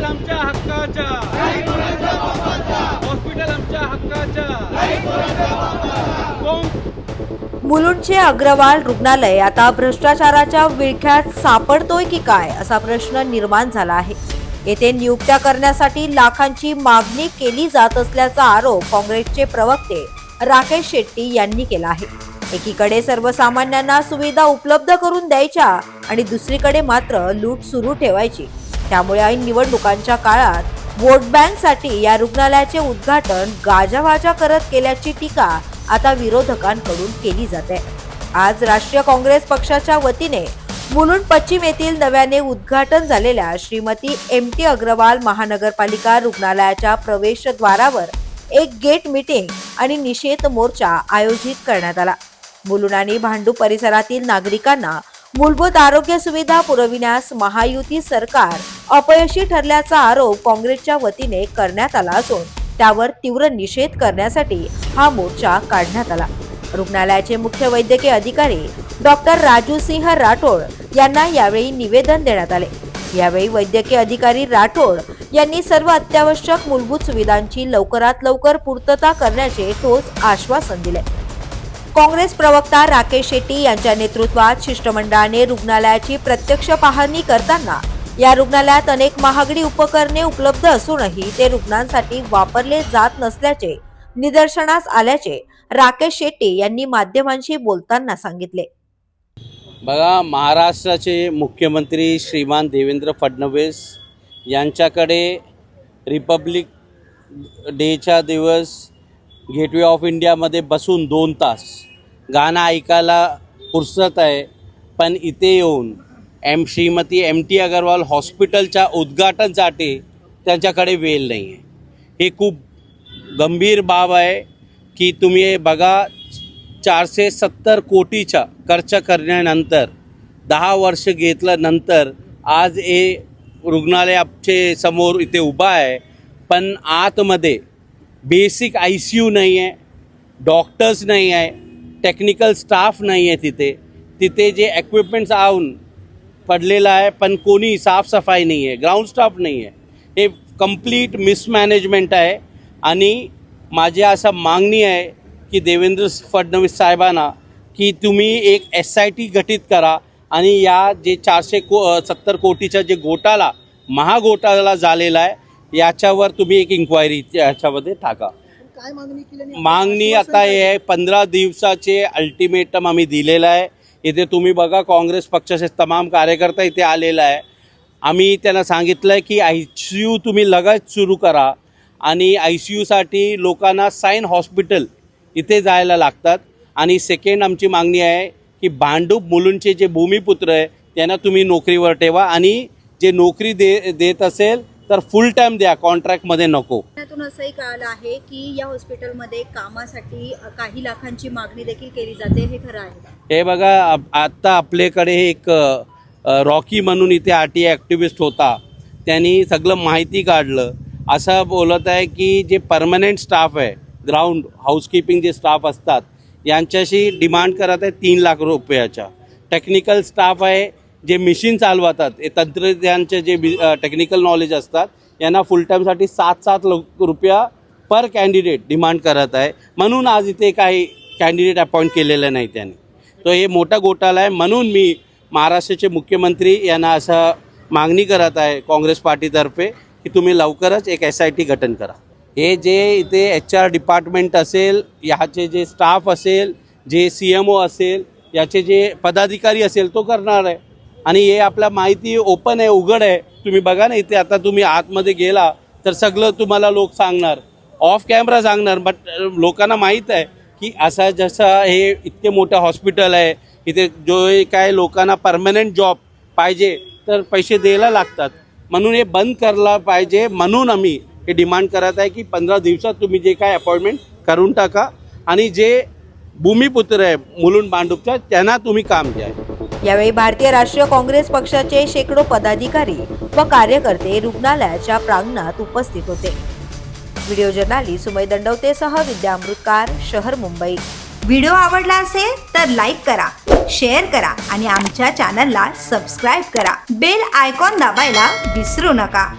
Hospital आमच्या हक्काच्या. Hospital आमच्या हक्काच्या. मुलुंडचे अग्रवाल रुग्णालय आता भ्रष्टाचाराच्या विळख्यात सापडतोय की काय असा प्रश्न निर्माण झाला आहे. येथे नियुक्त्या करण्यासाठी लाखांची मागणी केली जात असल्याचा आरोप काँग्रेसचे प्रवक्ते राकेश शेट्टी यांनी केला आहे. एकीकडे सर्वसामान्यांना सुविधा उपलब्ध करून द्यायच्या आणि दुसरीकडे मात्र लूट सुरू ठेवायची. त्यामुळे ऐन निवडणुकांच्या काळात वोट बँकसाठी या रुग्णालयाचे उद्घाटन गाजावाजा करत केल्याची टीका आता विरोधकांकडून केली जाते. आज राष्ट्रीय काँग्रेस पक्षाच्या वतीने मुलुंड पश्चिम येथील नव्याने उद्घाटन झालेल्या श्रीमती एम टी अग्रवाल महानगरपालिका रुग्णालयाच्या प्रवेशद्वारावर एक गेट मीटिंग आणि निषेध मोर्चा आयोजित करण्यात आला. मुलुंड आणि भांडू परिसरातील नागरिकांना मूलभूत आरोग्य सुविधा पुरविण्यास महायुती सरकार अपयशी ठरल्याचा आरोप काँग्रेसच्या वतीने करण्यात आला असून त्यावर तीव्र निषेध करण्यासाठी हा मोर्चा काढण्यात आला. रुग्णालयाचे मुख्य वैद्यकीय अधिकारी डॉक्टर राजू सिंह राठोड यांना यावेळी निवेदन देण्यात आले. यावेळी वैद्यकीय अधिकारी राठोड यांनी सर्व अत्यावश्यक मूलभूत सुविधांची लवकरात लवकर पूर्तता करण्याचे ठोस आश्वासन दिले. काँग्रेस प्रवक्ता राकेश शेट्टी यांच्या नेतृत्वात शिष्टमंडळाने रुग्णालयाची प्रत्यक्ष पाहणी करताना या रुग्णालयात अनेक महागडी उपकरणे उपलब्ध असूनही ते रुग्णांसाठी वापरले जात नसल्याचे निदर्शनास आल्याचे राकेश शेट्टी यांनी माध्यमांशी बोलताना सांगितले. बघा महाराष्ट्राचे मुख्यमंत्री श्रीमान देवेंद्र फडणवीस यांच्याकडे रिपब्लिक डेचा दिवस गेटवे ऑफ इंडियामध्ये बसून दोन तास गाणं ऐकायला फुरसत आहे पण इथे येऊन एम श्रीमती एम टी अगरवाल हॉस्पिटलच्या उद्घाटनसाठी त्यांच्याकडे वेळ नाही आहे हे खूप गंभीर बाब आहे की तुम्ही हे बघा चारशे सत्तर कोटीचा खर्च करण्यानंतर दहा वर्ष घेतल्यानंतर आज हे रुग्णालय आमचे समोर इथे उभा आहे पण आतमध्ये बेसिक आय सी यू नाही आहे डॉक्टर्स नाही आहे टेक्निकल स्टाफ नाही आहे तिथे. तिथे जे इक्विपमेंट्स आणून पडलेलं आहे पण कोणी साफसफाई नाही आहे ग्राउंड स्टाफ नाही आहे. हे कंप्लीट मिसमॅनेजमेंट आहे. आणि माझी असं मागणी आहे की देवेंद्र फडणवीस साहेबांना की तुम्ही एक एस आय टी गठीत करा आणि या जे चारशे को सत्तर कोटीचा जे घोटाळा महाघोटाळा झालेला आहे याच्यावर तुम्ही एक इन्क्वायरी याच्यामध्ये टाका. मागणी आता हे आहे पंधरा दिवसाचे अल्टिमेटम आम्ही दिलेलं आहे. इथे तुम्ही बघा काँग्रेस पक्षाचे तमाम कार्यकर्ता इथे आलेला आहे. आम्ही त्यांना सांगितलं आहे की आय सी यू तुम्ही लगेच सुरू करा आणि आय सी यूसाठी लोकांना साईन हॉस्पिटल इथे जायला लागतात. आणि सेकंड आमची मागणी आहे की भांडूप मुलुंडचे जे भूमिपुत्र आहे त्यांना तुम्ही नोकरीवर ठेवा आणि जे नोकरी दे देत असेल तर फुल टाईम द्या कॉन्ट्रॅक्टमध्ये नको. त्यातून असंही कळालं आहे की या हॉस्पिटलमध्ये कामासाठी काही लाखांची मागणी देखील केली जाते. हे खरं आहे? हे बघा आत्ता आपल्याकडे एक रॉकी म्हणून इथे आर टी ॲक्टिव्हिस्ट होता. त्यांनी सगळं माहिती काढलं. असं बोलत आहे की जे परमनंट स्टाफ आहे ग्राउंड हाऊसकीपिंग जे स्टाफ असतात यांच्याशी डिमांड करत आहे तीन लाख रुपयाच्या. टेक्निकल स्टाफ आहे जे मशीन चालवतात हे तंत्रज्ञानचे जे टेक्निकल नॉलेज असतात यांना फुल टाईमसाठी सात सात लो रुपया पर कॅन्डिडेट डिमांड करत आहे. म्हणून आज इथे काही कॅन्डिडेट अपॉइंट केलेलं नाही त्यांनी. तो हे मोठा घोटाळा आहे. म्हणून मी महाराष्ट्राचे मुख्यमंत्री यांना असं मागणी करत आहे काँग्रेस पार्टीतर्फे की तुम्ही लवकरच एक एस आय टी गठन करा. हे जे इथे एच आर डिपार्टमेंट असेल ह्याचे जे स्टाफ असेल जे सी एम ओ असेल याचे जे पदाधिकारी असेल तो करणार आहे. आणि हे आपल्या माहिती ओपन आहे उघड आहे. तुम्ही बघा ना इथे आता तुम्ही आतमध्ये गेला तर सगळं तुम्हाला लोक सांगणार. ऑफ कॅमेरा सांगणार बट लोकांना माहीत आहे की असा जसं हे इतके मोठं हॉस्पिटल आहे इथे जो काय लोकांना परमनंट जॉब पाहिजे तर पैसे द्यायला लागतात. म्हणून हे बंद करायला पाहिजे म्हणून आम्ही हे डिमांड करत आहे की पंधरा दिवसात तुम्ही जे काय अपॉइंटमेंट करून टाका. आणि जे भूमिपुत्र आहे मुलुंड बांडूपचा त्यांना तुम्ही काम द्या. यावेळी भारतीय राष्ट्रीय काँग्रेस पक्षाचे शेकडो पदाधिकारी व कार्यकर्ते रुग्णालयाच्या प्रांगणात उपस्थित होते. व्हिडिओ जर्नालिस्ट सुमय दंडवतेसह विद्या अमृतकार शहर मुंबई. व्हिडिओ आवडला असेल तर लाईक करा शेअर करा आणि आमच्या चॅनलला सबस्क्राईब करा. बेल आयकॉन दाबायला विसरू नका.